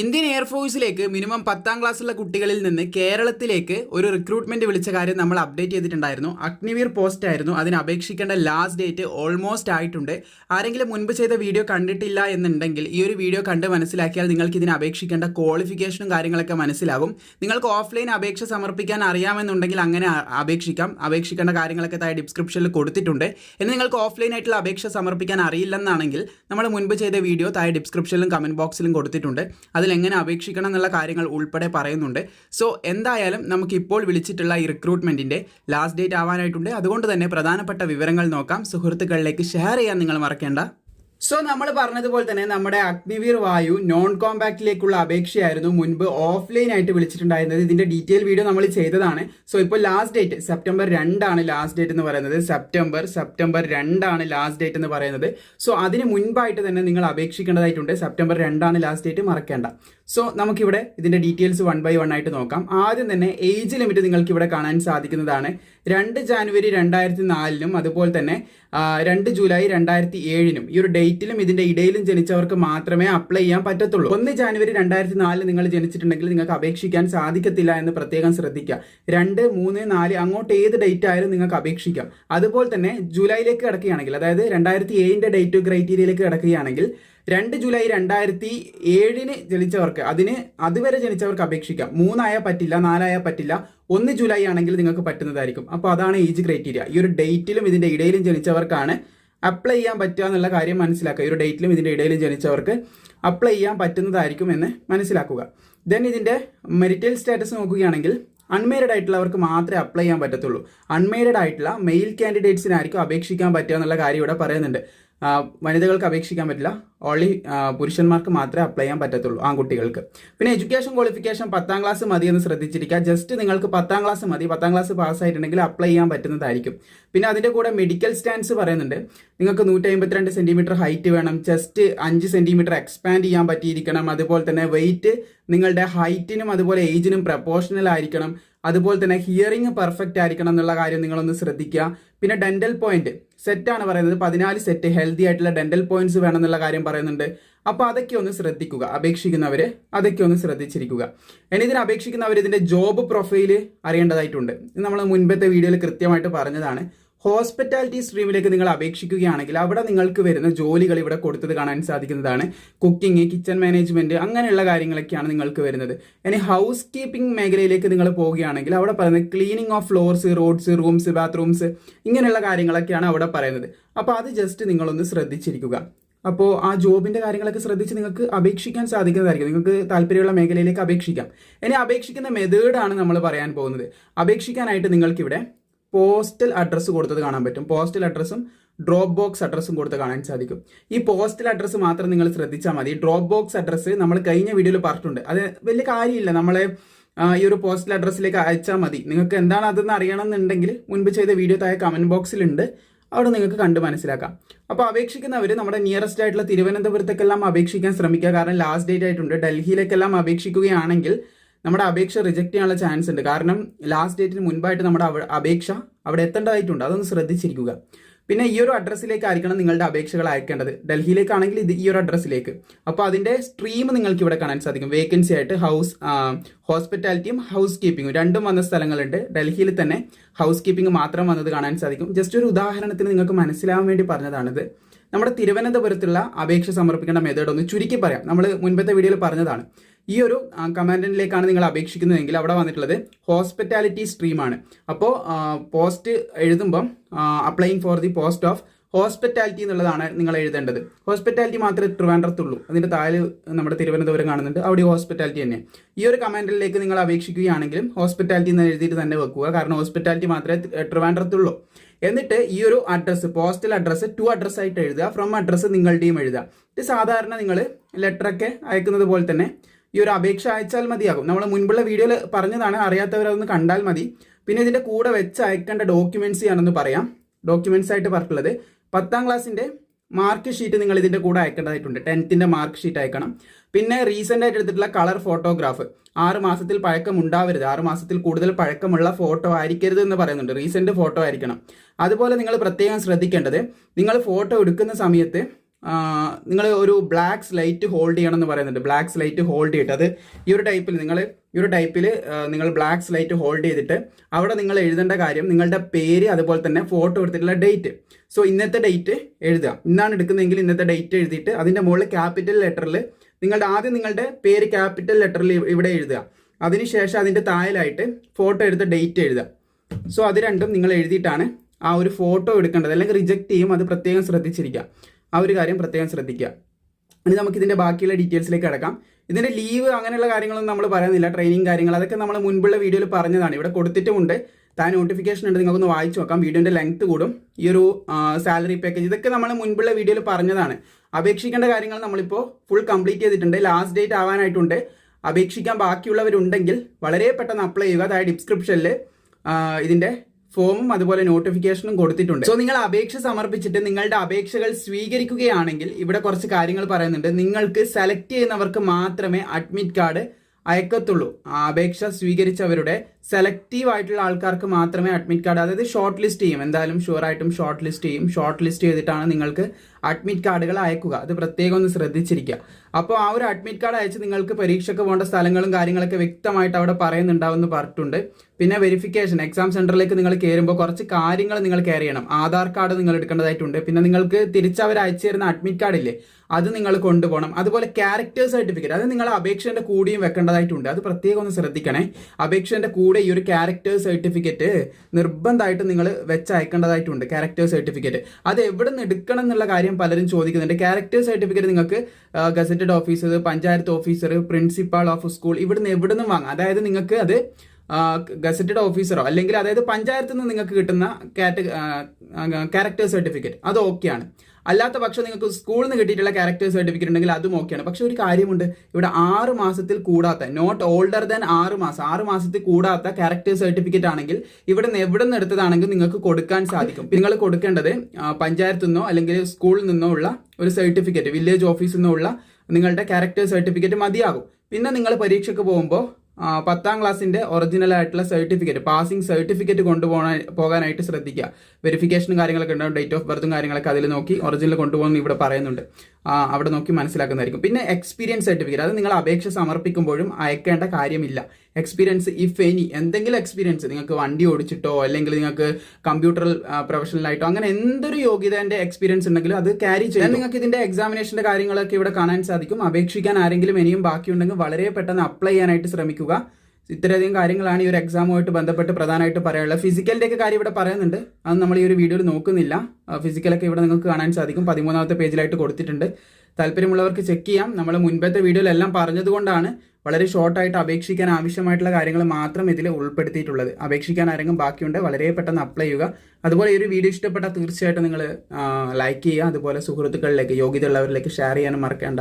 Indian എയർഫോഴ്സിലേക്ക് minimum പത്താം ക്ലാസ്സുള്ള കുട്ടികളിൽ നിന്ന് കേരളത്തിലേക്ക് ഒരു റിക്രൂട്ട്മെന്റ് വിളിച്ച കാര്യം നമ്മൾ അപ്ഡേറ്റ് ചെയ്തിട്ടുണ്ടായിരുന്നു. അഗ്നിവീർ പോസ്റ്റ് ആയിരുന്നു. അതിന് അപേക്ഷിക്കേണ്ട ലാസ്റ്റ് ഡേറ്റ് ഓൾമോസ്റ്റ് ആയിട്ടുണ്ട്. ആരെങ്കിലും മുൻപ് ചെയ്ത വീഡിയോ കണ്ടിട്ടില്ല എന്നുണ്ടെങ്കിൽ ഈ ഒരു വീഡിയോ കണ്ട് മനസ്സിലാക്കിയാൽ നിങ്ങൾക്ക് ഇതിന് അപേക്ഷിക്കേണ്ട ക്വാളിഫിക്കേഷനും കാര്യങ്ങളൊക്കെ മനസ്സിലാവും. നിങ്ങൾക്ക് ഓഫ്ലൈൻ അപേക്ഷ സമർപ്പിക്കാൻ അറിയാമെന്നുണ്ടെങ്കിൽ അങ്ങനെ അപേക്ഷിക്കാം. അപേക്ഷിക്കേണ്ട കാര്യങ്ങളൊക്കെ താഴെ ഡിസ്ക്രിപ്ഷനിൽ കൊടുത്തിട്ടുണ്ട്. ഇനി നിങ്ങൾക്ക് ഓഫ്ലൈൻ ആയിട്ടുള്ള അപേക്ഷ സമർപ്പിക്കാൻ അറിയില്ലെന്നാണെങ്കിൽ നമ്മൾ മുൻപ് ചെയ്ത വീഡിയോ താഴെ ഡിസ്ക്രിപ്ഷനിലും കമന്റ് ബോക്സിലും കൊടുത്തിട്ടുണ്ട്. അതിലെങ്ങനെ അപേക്ഷിക്കണം എന്നുള്ള കാര്യങ്ങൾ ഉൾപ്പെടെ പറയുന്നുണ്ട്. സോ എന്തായാലും നമുക്ക് ഇപ്പോൾ വിളിച്ചിട്ടുള്ള ഈ റിക്രൂട്ട്മെന്റിന്റെ ലാസ്റ്റ് ഡേറ്റ് ആവാനായിട്ടുണ്ട്. അതുകൊണ്ട് തന്നെ പ്രധാനപ്പെട്ട വിവരങ്ങൾ നോക്കാം. സുഹൃത്തുക്കളിലേക്ക് ഷെയർ ചെയ്യാൻ നിങ്ങൾ മറക്കേണ്ട. സോ നമ്മൾ പറഞ്ഞതുപോലെ തന്നെ നമ്മുടെ അഗ്നിവീർ വായു നോൺ കോമ്പാക്റ്റിലേക്കുള്ള അപേക്ഷയായിരുന്നു മുൻപ് ഓഫ്ലൈൻ ആയിട്ട് വിളിച്ചിട്ടുണ്ടായിരുന്നത്. ഇതിന്റെ ഡീറ്റെയിൽ വീഡിയോ നമ്മൾ ചെയ്തതാണ്. സോ ഇപ്പോൾ ലാസ്റ്റ് ഡേറ്റ് സെപ്റ്റംബർ രണ്ടാണ് ലാസ്റ്റ് ഡേറ്റ് എന്ന് പറയുന്നത്. സെപ്റ്റംബർ സെപ്റ്റംബർ രണ്ടാണ് ലാസ്റ്റ് ഡേറ്റ് എന്ന് പറയുന്നത്. സോ അതിന് മുൻപായിട്ട് തന്നെ നിങ്ങൾ അപേക്ഷിക്കേണ്ടതായിട്ടുണ്ട്. സെപ്റ്റംബർ രണ്ടാണ് ലാസ്റ്റ് ഡേറ്റ് മറക്കേണ്ട. സോ നമുക്കിവിടെ ഇതിന്റെ ഡീറ്റെയിൽസ് വൺ ബൈ വൺ ആയിട്ട് നോക്കാം. ആദ്യം തന്നെ ഏജ് ലിമിറ്റ് നിങ്ങൾക്ക് ഇവിടെ കാണാൻ സാധിക്കുന്നതാണ്. രണ്ട് ജാനുവരി രണ്ടായിരത്തി നാലിനും അതുപോലെ തന്നെ രണ്ട് ജൂലൈ രണ്ടായിരത്തി ഏഴിനും ഈ ഒരു ഡേറ്റിലും ഇതിന്റെ ഇടയിലും ജനിച്ചവർക്ക് മാത്രമേ അപ്ലൈ ചെയ്യാൻ പറ്റത്തുള്ളൂ. ഒന്ന് ജാനുവരി രണ്ടായിരത്തി നാലിൽ നിങ്ങൾ ജനിച്ചിട്ടുണ്ടെങ്കിൽ നിങ്ങൾക്ക് അപേക്ഷിക്കാൻ സാധിക്കത്തില്ല എന്ന് പ്രത്യേകം ശ്രദ്ധിക്കുക. രണ്ട് മൂന്ന് നാല് അങ്ങോട്ട് ഏത് ഡേറ്റ് ആയാലും നിങ്ങൾക്ക് അപേക്ഷിക്കാം. അതുപോലെ തന്നെ ജൂലൈയിലേക്ക് കിടക്കുകയാണെങ്കിൽ അതായത് രണ്ടായിരത്തി ഏഴിന്റെ ഡേറ്റ് ക്രൈറ്റീരിയയിലേക്ക് കിടക്കുകയാണെങ്കിൽ രണ്ട് ജൂലൈ രണ്ടായിരത്തി ഏഴിന് ജനിച്ചവർക്ക് അതിന് അതുവരെ ജനിച്ചവർക്ക് അപേക്ഷിക്കാം. മൂന്നായാൽ പറ്റില്ല നാലായാൽ പറ്റില്ല ഒന്ന് ജൂലൈ ആണെങ്കിൽ നിങ്ങൾക്ക് പറ്റുന്നതായിരിക്കും. അപ്പോൾ അതാണ് ഏജ് ക്രൈറ്റീരിയ ഈ ഒരു ഡേറ്റിലും ഇതിന്റെ ഇടയിലും ജനിച്ചവർക്കാണ് അപ്ലൈ ചെയ്യാൻ പറ്റുക എന്നുള്ള കാര്യം മനസ്സിലാക്കുക. ഈ ഒരു ഡേറ്റിലും ഇതിന്റെ ഇടയിലും ജനിച്ചവർക്ക് അപ്ലൈ ചെയ്യാൻ പറ്റുന്നതായിരിക്കും എന്ന് മനസ്സിലാക്കുക. ദെൻ ഇതിന്റെ മെരിറ്റൽ സ്റ്റാറ്റസ് നോക്കുകയാണെങ്കിൽ അൺമേരിഡ് ആയിട്ടുള്ളവർക്ക് മാത്രമേ അപ്ലൈ ചെയ്യാൻ പറ്റത്തുള്ളൂ. അൺമേരിഡ് ആയിട്ടുള്ള മെയിൽ കാൻഡിഡേറ്റ്സിനായിരിക്കും അപേക്ഷിക്കാൻ പറ്റുക എന്നുള്ള കാര്യം ഇവിടെ പറയുന്നുണ്ട്. വനിതകൾക്ക് അപേക്ഷിക്കാൻ പറ്റില്ല. ഓൺലി പുരുഷന്മാർക്ക് മാത്രമേ അപ്ലൈ ചെയ്യാൻ പറ്റത്തുള്ളൂ ആൺകുട്ടികൾക്ക്. പിന്നെ എഡ്യൂക്കേഷൻ ക്വാളിഫിക്കേഷൻ പത്താം ക്ലാസ് മതി എന്ന് ശ്രദ്ധിച്ചിരിക്കുക. ജസ്റ്റ് നിങ്ങൾക്ക് പത്താം ക്ലാസ് മതി. പത്താം ക്ലാസ് പാസ്സായിട്ടുണ്ടെങ്കിൽ അപ്ലൈ ചെയ്യാൻ പറ്റുന്നതായിരിക്കും. പിന്നെ അതിന്റെ കൂടെ മെഡിക്കൽ സ്റ്റാൻഡ്സ് പറയുന്നുണ്ട്. നിങ്ങൾക്ക് നൂറ്റി അമ്പത്തിരണ്ട് സെന്റിമീറ്റർ ഹൈറ്റ് വേണം. ചെസ്റ്റ് അഞ്ച് സെന്റിമീറ്റർ എക്സ്പാൻഡ് ചെയ്യാൻ പറ്റിയിരിക്കണം. അതുപോലെ തന്നെ വെയിറ്റ് നിങ്ങളുടെ ഹൈറ്റിനും അതുപോലെ ഏജിനും പ്രപ്പോർഷണൽ ആയിരിക്കണം. അതുപോലെ തന്നെ ഹിയറിംഗ് പെർഫെക്റ്റ് ആയിരിക്കണം എന്നുള്ള കാര്യം നിങ്ങളൊന്ന് ശ്രദ്ധിക്കുക. പിന്നെ ഡെന്റൽ പോയിന്റ് സെറ്റ് ആണ് പറയുന്നത്. പതിനാല് സെറ്റ് ഹെൽത്തി ആയിട്ടുള്ള ഡെന്റൽ പോയിന്റ്സ് വേണം എന്നുള്ള കാര്യം പറയുന്നുണ്ട്. അപ്പോൾ അതൊക്കെ ഒന്ന് ശ്രദ്ധിക്കുക. അപേക്ഷിക്കുന്നവർ അതൊക്കെ ഒന്ന് ശ്രദ്ധിച്ചിരിക്കുക. ഇനി ഇതിന് അപേക്ഷിക്കുന്നവർ ഇതിന്റെ ജോബ് പ്രൊഫൈൽ അറിയേണ്ടതായിട്ടുണ്ട്. നമ്മൾ മുൻപത്തെ വീഡിയോയിൽ കൃത്യമായിട്ട് പറഞ്ഞതാണ്. ഹോസ്പിറ്റാലിറ്റി സ്ട്രീമിലേക്ക് നിങ്ങൾ അപേക്ഷിക്കുകയാണെങ്കിൽ അവിടെ നിങ്ങൾക്ക് വരുന്ന ജോലികൾ ഇവിടെ കൊടുത്തത് കാണാൻ സാധിക്കുന്നതാണ്. കുക്കിംഗ് കിച്ചൺ മാനേജ്മെന്റ് അങ്ങനെയുള്ള കാര്യങ്ങളൊക്കെയാണ് നിങ്ങൾക്ക് വരുന്നത്. ഇനി ഹൗസ് കീപ്പിംഗ് മേഖലയിലേക്ക് നിങ്ങൾ പോവുകയാണെങ്കിൽ അവിടെ പറയുന്നത് cleaning of floors roads rooms bathrooms ഇങ്ങനെയുള്ള കാര്യങ്ങളൊക്കെയാണ് അവിടെ പറയുന്നത്. അപ്പോൾ അത് ജസ്റ്റ് നിങ്ങളൊന്ന് ശ്രദ്ധിച്ചിരിക്കുക. അപ്പോൾ ആ ജോബിന്റെ കാര്യങ്ങളൊക്കെ ശ്രദ്ധിച്ച് നിങ്ങൾക്ക് അപേക്ഷിക്കാൻ സാധിക്കുന്നതായിരിക്കും. നിങ്ങൾക്ക് താല്പര്യമുള്ള മേഖലയിലേക്ക് അപേക്ഷിക്കാം. ഇനി അപേക്ഷിക്കുന്ന മെത്തേഡാണ് നമ്മൾ പറയാൻ പോകുന്നത്. അപേക്ഷിക്കാനായിട്ട് നിങ്ങൾക്കിവിടെ പോസ്റ്റൽ അഡ്രസ്സ് കൊടുത്തത് കാണാൻ പറ്റും. പോസ്റ്റൽ അഡ്രസ്സും ഡ്രോപ്പ് ബോക്സ് അഡ്രസ്സും കൊടുത്ത് കാണാൻ സാധിക്കും. ഈ പോസ്റ്റൽ അഡ്രസ്സ് മാത്രം നിങ്ങൾ ശ്രദ്ധിച്ചാൽ മതി. ഡ്രോപ്പ് ബോക്സ് അഡ്രസ്സ് നമ്മൾ കഴിഞ്ഞ വീഡിയോയിൽ പറഞ്ഞിട്ടുണ്ട്. അത് വലിയ കാര്യമില്ല. നമ്മളെ ഈ ഒരു പോസ്റ്റൽ അഡ്രസ്സിലേക്ക് അയച്ചാൽ മതി. നിങ്ങൾക്ക് എന്താണ് അതെന്ന് അറിയണമെന്നുണ്ടെങ്കിൽ മുൻപ് ചെയ്ത വീഡിയോ താഴെ കമന്റ് ബോക്സിലുണ്ട് അവിടെ നിങ്ങൾക്ക് കണ്ട് മനസ്സിലാക്കാം. അപ്പോൾ അപേക്ഷിക്കുന്നവർ നമ്മുടെ നിയറസ്റ്റ് ആയിട്ടുള്ള തിരുവനന്തപുരത്തേക്കെല്ലാം അപേക്ഷിക്കാൻ ശ്രമിക്കുക. കാരണം ലാസ്റ്റ് ഡേറ്റ് ആയിട്ടുണ്ട്. ഡൽഹിയിലേക്കെല്ലാം അപേക്ഷിക്കുകയാണെങ്കിൽ നമ്മുടെ അപേക്ഷ റിജക്റ്റ് ചെയ്യാനുള്ള ചാൻസ് ഉണ്ട്. കാരണം ലാസ്റ്റ് ഡേറ്റിന് മുൻപായിട്ട് നമ്മുടെ അപേക്ഷ അവിടെ എത്തേണ്ടതായിട്ടുണ്ട്. അതൊന്ന് ശ്രദ്ധിച്ചിരിക്കുക. പിന്നെ ഈ ഒരു അഡ്രസ്സിലേക്ക് ആയിരിക്കണം നിങ്ങളുടെ അപേക്ഷകൾ അയക്കേണ്ടത്. ഡൽഹിയിലേക്കാണെങ്കിൽ ഇത് ഈ ഒരു അഡ്രസ്സിലേക്ക് അപ്പോൾ അതിന്റെ സ്ട്രീം നിങ്ങൾക്ക് ഇവിടെ കാണാൻ സാധിക്കും. വേക്കൻസി ആയിട്ട് ഹൗസ് ഹോസ്പിറ്റാലിറ്റിയും ഹൗസ് കീപ്പിംഗും രണ്ടും വന്ന സ്ഥലങ്ങളുണ്ട്. ഡൽഹിയിൽ തന്നെ ഹൗസ് കീപ്പിംഗ് മാത്രം വന്നത് കാണാൻ സാധിക്കും. ജസ്റ്റ് ഒരു ഉദാഹരണത്തിന് നിങ്ങൾക്ക് മനസ്സിലാവാൻ വേണ്ടി പറഞ്ഞതാണിത്. നമ്മുടെ തിരുവനന്തപുരത്തുള്ള അപേക്ഷ സമർപ്പിക്കേണ്ട മെത്തേഡ് ഒന്ന് ചുരുക്കി പറയാം. നമ്മൾ മുൻപത്തെ വീഡിയോയിൽ പറഞ്ഞതാണ്. ഈ ഒരു കമാൻഡന്റിലേക്കാണ് നിങ്ങൾ അപേക്ഷിക്കുന്നതെങ്കിൽ അവിടെ വന്നിട്ടുള്ളത് ഹോസ്പിറ്റാലിറ്റി സ്ട്രീമാണ്. അപ്പോൾ post എഴുതുമ്പം applying for the post of hospitality എന്നുള്ളതാണ് നിങ്ങൾ എഴുതേണ്ടത്. ഹോസ്പിറ്റാലിറ്റി മാത്രമേ ട്രിവാൻഡ്രത്തുള്ളൂ. അതിന്റെ താഴെ നമ്മുടെ തിരുവനന്തപുരം കാണുന്നുണ്ട്. അവിടെ ഹോസ്പിറ്റാലിറ്റി തന്നെ. ഈ ഒരു കമാൻഡിലേക്ക് നിങ്ങൾ അപേക്ഷിക്കുകയാണെങ്കിലും ഹോസ്പിറ്റാലിറ്റി എന്ന് എഴുതിയിട്ട് തന്നെ വെക്കുക. കാരണം ഹോസ്പിറ്റാലിറ്റി മാത്രമേ ട്രിവാൻഡ്രത്തുള്ളൂ. എന്നിട്ട് ഈ ഒരു address postal address to address ആയിട്ട് എഴുതുക. ഫ്രം അഡ്രസ്സ് നിങ്ങളുടെയും എഴുതുക. ഇത് സാധാരണ നിങ്ങൾ ലെറ്ററൊക്കെ അയക്കുന്നത് പോലെ തന്നെ ഈ ഒരു അപേക്ഷ അയച്ചാൽ മതിയാകും. നമ്മൾ മുൻപുള്ള വീഡിയോയിൽ പറഞ്ഞതാണ് അറിയാത്തവരതൊന്ന് കണ്ടാൽ മതി. പിന്നെ ഇതിന്റെ കൂടെ വെച്ച് അയക്കേണ്ട ഡോക്യുമെന്റ്സ് ആണെന്ന് പറയാം. ഡോക്യുമെന്റ്സ് ആയിട്ട് പറഞ്ഞിട്ടുള്ളത് പത്താം ക്ലാസ്സിന്റെ മാർക്ക് ഷീറ്റ് നിങ്ങൾ ഇതിന്റെ കൂടെ അയക്കേണ്ടതായിട്ടുണ്ട്. ടെൻത്തിന്റെ മാർക്ക് ഷീറ്റ് അയക്കണം. പിന്നെ റീസെന്റ് ആയിട്ട് എടുത്തിട്ടുള്ള കളർ ഫോട്ടോഗ്രാഫ് ആറ് മാസത്തിൽ പഴക്കം ഉണ്ടാവരുത്. ആറ് മാസത്തിൽ കൂടുതൽ പഴക്കമുള്ള ഫോട്ടോ ആയിരിക്കരുത് എന്ന് പറയുന്നുണ്ട്. റീസെന്റ് ഫോട്ടോ ആയിരിക്കണം. അതുപോലെ നിങ്ങൾ പ്രത്യേകം ശ്രദ്ധിക്കേണ്ടത് നിങ്ങൾ ഫോട്ടോ എടുക്കുന്ന സമയത്ത് നിങ്ങൾ ഒരു ബ്ലാക്ക് സ്ലൈറ്റ് ഹോൾഡ് ചെയ്യണം എന്ന് പറയുന്നുണ്ട്. ബ്ലാക്ക് സ്ലൈറ്റ് ഹോൾഡ് ചെയ്തിട്ട്. അത് ഈ ഒരു ടൈപ്പിൽ നിങ്ങൾ ഈ ഒരു ടൈപ്പിൽ നിങ്ങൾ ബ്ലാക്ക് സ്ലൈറ്റ് ഹോൾഡ് ചെയ്തിട്ട് അവിടെ നിങ്ങൾ എഴുതേണ്ട കാര്യം നിങ്ങളുടെ പേര് അതുപോലെ തന്നെ ഫോട്ടോ എടുത്തിട്ടുള്ള ഡേറ്റ് സോ ഇന്നത്തെ ഡേറ്റ് എഴുതുക. ഇന്നാണ് എടുക്കുന്നതെങ്കിൽ ഇന്നത്തെ ഡേറ്റ് എഴുതിയിട്ട് അതിന്റെ മുകളിൽ ക്യാപിറ്റൽ ലെറ്ററിൽ നിങ്ങളുടെ ആദ്യം നിങ്ങളുടെ പേര് ക്യാപിറ്റൽ ലെറ്ററിൽ ഇവിടെ എഴുതുക. അതിനുശേഷം അതിന്റെ താഴെയായിട്ട് ഫോട്ടോ എടുത്ത ഡേറ്റ് എഴുതുക. സോ അത് രണ്ടും നിങ്ങൾ എഴുതിയിട്ടാണ് ആ ഒരു ഫോട്ടോ എടുക്കേണ്ടത്. അല്ലെങ്കിൽ റിജക്റ്റ് ചെയ്യും. അത് പ്രത്യേകം ശ്രദ്ധിച്ചിരിക്കുക. ആ ഒരു കാര്യം പ്രത്യേകം ശ്രദ്ധിക്കുക. ഇനി നമുക്ക് ഇതിന്റെ ബാക്കിയുള്ള ഡീറ്റെയിൽസിലേക്ക് കിടക്കാം. ഇതിന്റെ ലീവ് അങ്ങനെയുള്ള കാര്യങ്ങളൊന്നും നമ്മൾ പറയുന്നില്ല. ട്രെയിനിങ് കാര്യങ്ങൾ അതൊക്കെ നമ്മൾ മുൻപുള്ള വീഡിയോയിൽ പറഞ്ഞതാണ്. ഇവിടെ കൊടുത്തിട്ടുമുണ്ട്. താൻ നോട്ടിഫിക്കേഷൻ ഉണ്ട്. നിങ്ങൾക്കൊന്ന് വായിച്ചു നോക്കാം. വീഡിയോന്റെ ലെങ്ത് കൂടും. ഈ ഒരു സാലറി പാക്കേജ് ഇതൊക്കെ നമ്മൾ മുൻപുള്ള വീഡിയോയിൽ പറഞ്ഞതാണ്. അപേക്ഷിക്കേണ്ട കാര്യങ്ങൾ നമ്മളിപ്പോൾ ഫുൾ കംപ്ലീറ്റ് ചെയ്തിട്ടുണ്ട്. ലാസ്റ്റ് ഡേറ്റ് ആവാനായിട്ടുണ്ട്. അപേക്ഷിക്കാൻ ബാക്കിയുള്ളവരുണ്ടെങ്കിൽ വളരെ പെട്ടെന്ന് അപ്ലൈ ചെയ്യുക. അതായത് ഡിസ്ക്രിപ്ഷനിൽ ഇതിന്റെ ഫോമും അതുപോലെ നോട്ടിഫിക്കേഷനും കൊടുത്തിട്ടുണ്ട്. സോ നിങ്ങൾ അപേക്ഷ സമർപ്പിച്ചിട്ട് നിങ്ങളുടെ അപേക്ഷകൾ സ്വീകരിക്കുകയാണെങ്കിൽ ഇവിടെ കുറച്ച് കാര്യങ്ങൾ പറയുന്നുണ്ട്. നിങ്ങൾക്ക് സെലക്ട് ചെയ്യുന്നവർക്ക് മാത്രമേ അഡ്മിറ്റ് കാർഡ് അയക്കത്തുള്ളൂ. അപേക്ഷ സ്വീകരിച്ചവരുടെ സെലക്റ്റീവ് ആയിട്ടുള്ള ആൾക്കാർക്ക് മാത്രമേ അഡ്മിറ്റ് കാർഡ് അതായത് ഷോർട്ട് ലിസ്റ്റ് ചെയ്യും. എന്തായാലും ഷുവർ ആയിട്ടും ഷോർട്ട് ലിസ്റ്റ് ചെയ്യും. ഷോർട്ട് ലിസ്റ്റ് ചെയ്തിട്ടാണ് നിങ്ങൾക്ക് അഡ്മിറ്റ് കാർഡുകൾ അയക്കുക. അത് പ്രത്യേകം ഒന്ന് ശ്രദ്ധിച്ചിരിക്കുക. അപ്പോൾ ആ ഒരു അഡ്മിറ്റ് കാർഡ് അയച്ച് നിങ്ങൾക്ക് പരീക്ഷയ്ക്ക് പോകേണ്ട സ്ഥലങ്ങളും കാര്യങ്ങളൊക്കെ വ്യക്തമായിട്ട് അവിടെ പറയുന്നുണ്ടാവുമെന്ന് പറഞ്ഞിട്ടുണ്ട്. പിന്നെ വെരിഫിക്കേഷൻ എക്സാം സെന്ററിലേക്ക് നിങ്ങൾ കയറുമ്പോൾ കുറച്ച് കാര്യങ്ങൾ നിങ്ങൾ കെയർ ചെയ്യണം. ആധാർ കാർഡ് നിങ്ങൾ എടുക്കേണ്ടതായിട്ടുണ്ട്. പിന്നെ നിങ്ങൾക്ക് തിരിച്ചവർ അയച്ചു തരുന്ന അഡ്മിറ്റ് കാർഡ് ഇല്ലേ അത് നിങ്ങൾ കൊണ്ടുപോകണം. അതുപോലെ ക്യാരക്ടർ സർട്ടിഫിക്കറ്റ് അത് നിങ്ങൾ അപേക്ഷേന്റെ കൂടിയും വെക്കേണ്ടതായിട്ടുണ്ട്. അത് പ്രത്യേകം ഒന്ന് ശ്രദ്ധിക്കണേ. അപേക്ഷേന്റെ കൂടെ ഈ ഒരു ക്യാരക്ടർ സർട്ടിഫിക്കറ്റ് നിർബന്ധമായിട്ട് നിങ്ങൾ വെച്ച് അയക്കേണ്ടതായിട്ടുണ്ട് ക്യാരക്ടർ സർട്ടിഫിക്കറ്റ് അത് എവിടെ നിന്ന് എടുക്കണം എന്നുള്ള കാര്യം പലരും ചോദിക്കുന്നുണ്ട്. ക്യാരക്ടർ സർട്ടിഫിക്കറ്റ് നിങ്ങൾക്ക് gazetted officer panchayat officer principal of school ഇവിടുന്ന് എവിടെ നിന്നും വാങ്ങാം. അതായത് നിങ്ങൾക്ക് അത് ഗസറ്റഡ് ഓഫീസറോ അല്ലെങ്കിൽ അതായത് പഞ്ചായത്തിൽ നിന്ന് നിങ്ങൾക്ക് കിട്ടുന്ന ക്യാരക്ടർ സർട്ടിഫിക്കറ്റ് അത് ഓക്കെയാണ്. അല്ലാത്ത പക്ഷം നിങ്ങൾക്ക് സ്കൂളിൽ നിന്ന് കിട്ടിയിട്ടുള്ള ക്യാരക്ടർ സർട്ടിഫിക്കറ്റ് ഉണ്ടെങ്കിൽ അതും ഓക്കെയാണ്. പക്ഷെ ഒരു കാര്യമുണ്ട് ഇവിടെ ആറ് മാസത്തിൽ കൂടാത്ത നോട്ട് ഓൾഡർ ദാൻ ആറ് മാസം ആറ് മാസത്തിൽ കൂടാത്ത ക്യാരക്ടർ സർട്ടിഫിക്കറ്റ് ആണെങ്കിൽ ഇവിടെ നിന്ന് എവിടെ നിന്ന് എടുത്തതാണെങ്കിൽ നിങ്ങൾക്ക് കൊടുക്കാൻ സാധിക്കും. നിങ്ങൾ കൊടുക്കേണ്ടത് പഞ്ചായത്തിൽ നിന്നോ അല്ലെങ്കിൽ സ്കൂളിൽ നിന്നോ ഉള്ള ഒരു സർട്ടിഫിക്കറ്റ് വില്ലേജ് ഓഫീസിൽ നിന്നുള്ള നിങ്ങളുടെ ക്യാരക്ടർ സർട്ടിഫിക്കറ്റ് മതിയാകും. പിന്നെ നിങ്ങൾ പരീക്ഷയ്ക്ക് പോകുമ്പോൾ പത്താം ക്ലാസ്സിന്റെ ഒറിജിനൽ ആയിട്ടുള്ള സർട്ടിഫിക്കറ്റ് പാസിംഗ് സർട്ടിഫിക്കറ്റ് കൊണ്ടുപോകാൻ പോകാനായിട്ട് ശ്രദ്ധിക്കുക വെരിഫിക്കേഷനും കാര്യങ്ങളൊക്കെ ഉണ്ടാവും ഡേറ്റ് ഓഫ് ബർത്തും കാര്യങ്ങളൊക്കെ അതിൽ നോക്കി ഒറിജിനൽ കൊണ്ടുപോകണം ഇവിടെ പറയുന്നുണ്ട്. അവിടെ നോക്കി മനസ്സിലാക്കുന്നതായിരിക്കും. പിന്നെ എക്സ്പീരിയൻസ് സർട്ടിഫിക്കറ്റ് അത് നിങ്ങൾ അപേക്ഷ സമർപ്പിക്കുമ്പോഴും അയക്കേണ്ട കാര്യമില്ല. എക്സ്പീരിയൻസ് ഇഫ് എനി എന്തെങ്കിലും എക്സ്പീരിയൻസ് നിങ്ങൾക്ക് വണ്ടി ഓടിച്ചിട്ടോ അല്ലെങ്കിൽ നിങ്ങൾക്ക് കമ്പ്യൂട്ടർ പ്രൊഫഷണൽ ആയിട്ടോ അങ്ങനെ എന്തൊരു യോഗ്യതേന്റെ എക്സ്പീരിയൻസ് ഉണ്ടെങ്കിലും അത് ക്യാരി ചെയ്യാൻ നിങ്ങൾക്ക് ഇതിന്റെ എക്സാമിനേഷന്റെ കാര്യങ്ങളൊക്കെ ഇവിടെ കാണാൻ സാധിക്കും. അപേക്ഷിക്കാൻ ആരെങ്കിലും ഇനിയും ബാക്കിയുണ്ടെങ്കിൽ വളരെ പെട്ടെന്ന് അപ്ലൈ ചെയ്യാനായിട്ട് ശ്രമിക്കുക. ഇത്രയധികം കാര്യങ്ങളാണ് ഈ ഒരു എക്സാമുമായിട്ട് ബന്ധപ്പെട്ട് പ്രധാനമായിട്ട് പറയാനുള്ളത്. ഫിസിക്കലിന്റെ ഒക്കെ കാര്യം ഇവിടെ പറയുന്നുണ്ട്. അത് നമ്മൾ ഈ ഒരു വീഡിയോയിൽ നോക്കുന്നില്ല. ഫിസിക്കലൊക്കെ ഇവിടെ നിങ്ങൾക്ക് കാണാൻ സാധിക്കും. പതിമൂന്നാമത്തെ പേജിലായിട്ട് കൊടുത്തിട്ടുണ്ട്. താല്പര്യമുള്ളവർക്ക് ചെക്ക് ചെയ്യാം. നമ്മൾ മുൻപത്തെ വീഡിയോയിലെല്ലാം പറഞ്ഞതുകൊണ്ടാണ് വളരെ ഷോർട്ടായിട്ട് അപേക്ഷിക്കാൻ ആവശ്യമായിട്ടുള്ള കാര്യങ്ങൾ മാത്രം ഇതിൽ ഉൾപ്പെടുത്തിയിട്ടുള്ളത്. അപേക്ഷിക്കാൻ ആരെങ്കിലും ബാക്കിയുണ്ട് വളരെ പെട്ടെന്ന് അപ്ലൈ ചെയ്യുക. അതുപോലെ ഈ ഒരു വീഡിയോ ഇഷ്ടപ്പെട്ടാൽ തീർച്ചയായിട്ടും നിങ്ങൾ ലൈക്ക് ചെയ്യുക. അതുപോലെ സുഹൃത്തുക്കളിലേക്ക് യോഗ്യതയുള്ളവരിലേക്ക് ഷെയർ ചെയ്യാനും മറക്കേണ്ട.